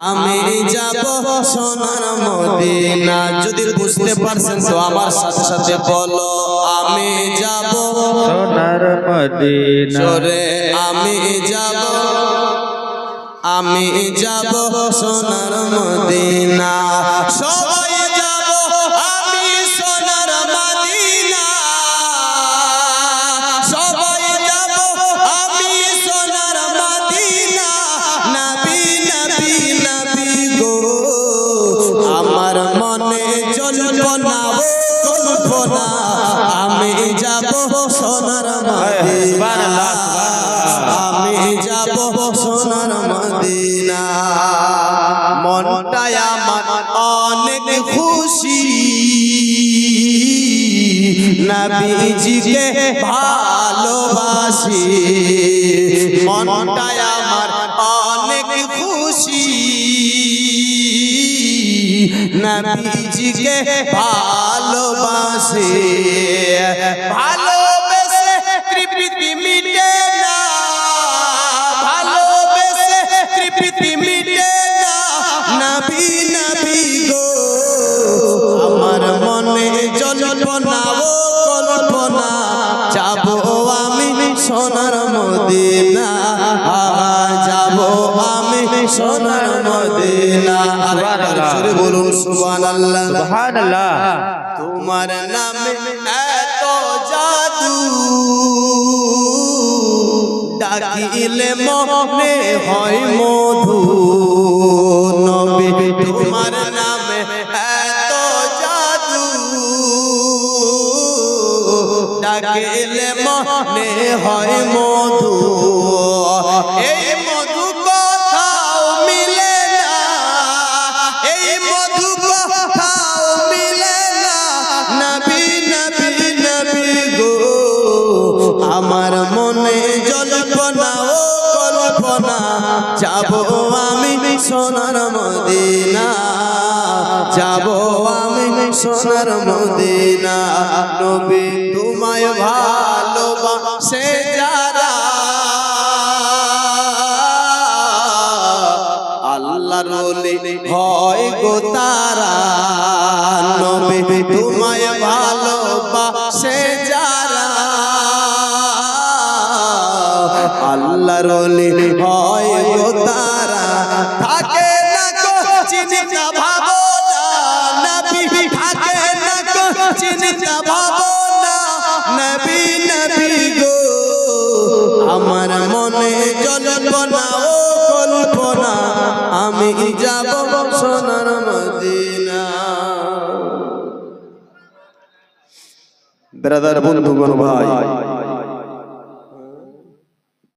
আমি যাব সোনার মদিনা। যদি বুঝতে পারছেন তো আমার সাথে সাথে বলো আমি যাব সোনার মদিনা। চরে আমি যাব আমি যাব সোনার মদিনা। সবাই আমি যাব সোনার মদিনা। আমি যাব সোনার মদিনা। মনটাই আমার অনেক খুশি। নবীজিকে ভালোবাসি। মনটাই নবীজিকে ভালোবাসে ভালোবেসে তৃপ্তি মিটে না ভালোবেসে তৃপ্তি মিটে না নবী নবী গো আমার মনে জল ও মদিনা। আরেকবার জোরে বলুন সুবহানাল্লাহ। সুবহানাল্লাহ। তোমার নামে এত জাদু। ডাকিলে মনে হয় মধু। নবী তোমার নামে এত জাদু। ডাকিলে মনে হয় মধু। এই যাব আমি সোনার মদিনা। যাব আমি সোনার মদিনা। নবী তোমায় ভালোবাসে যারা। আল্লাহ রলি হয় গো তারা। নবী তোমায় ভালোবাসে রলি হয় তারা। থাকে না কো চিন্তা ভাবনা। নবী থাকে না কো চিন্তা ভাবনা। নবী নবী গো। আমার মনে জল্পনা ও কল্পনা, আমি যাব সোনার মদিনা। ব্রাদার বন্ধুগণ ভাই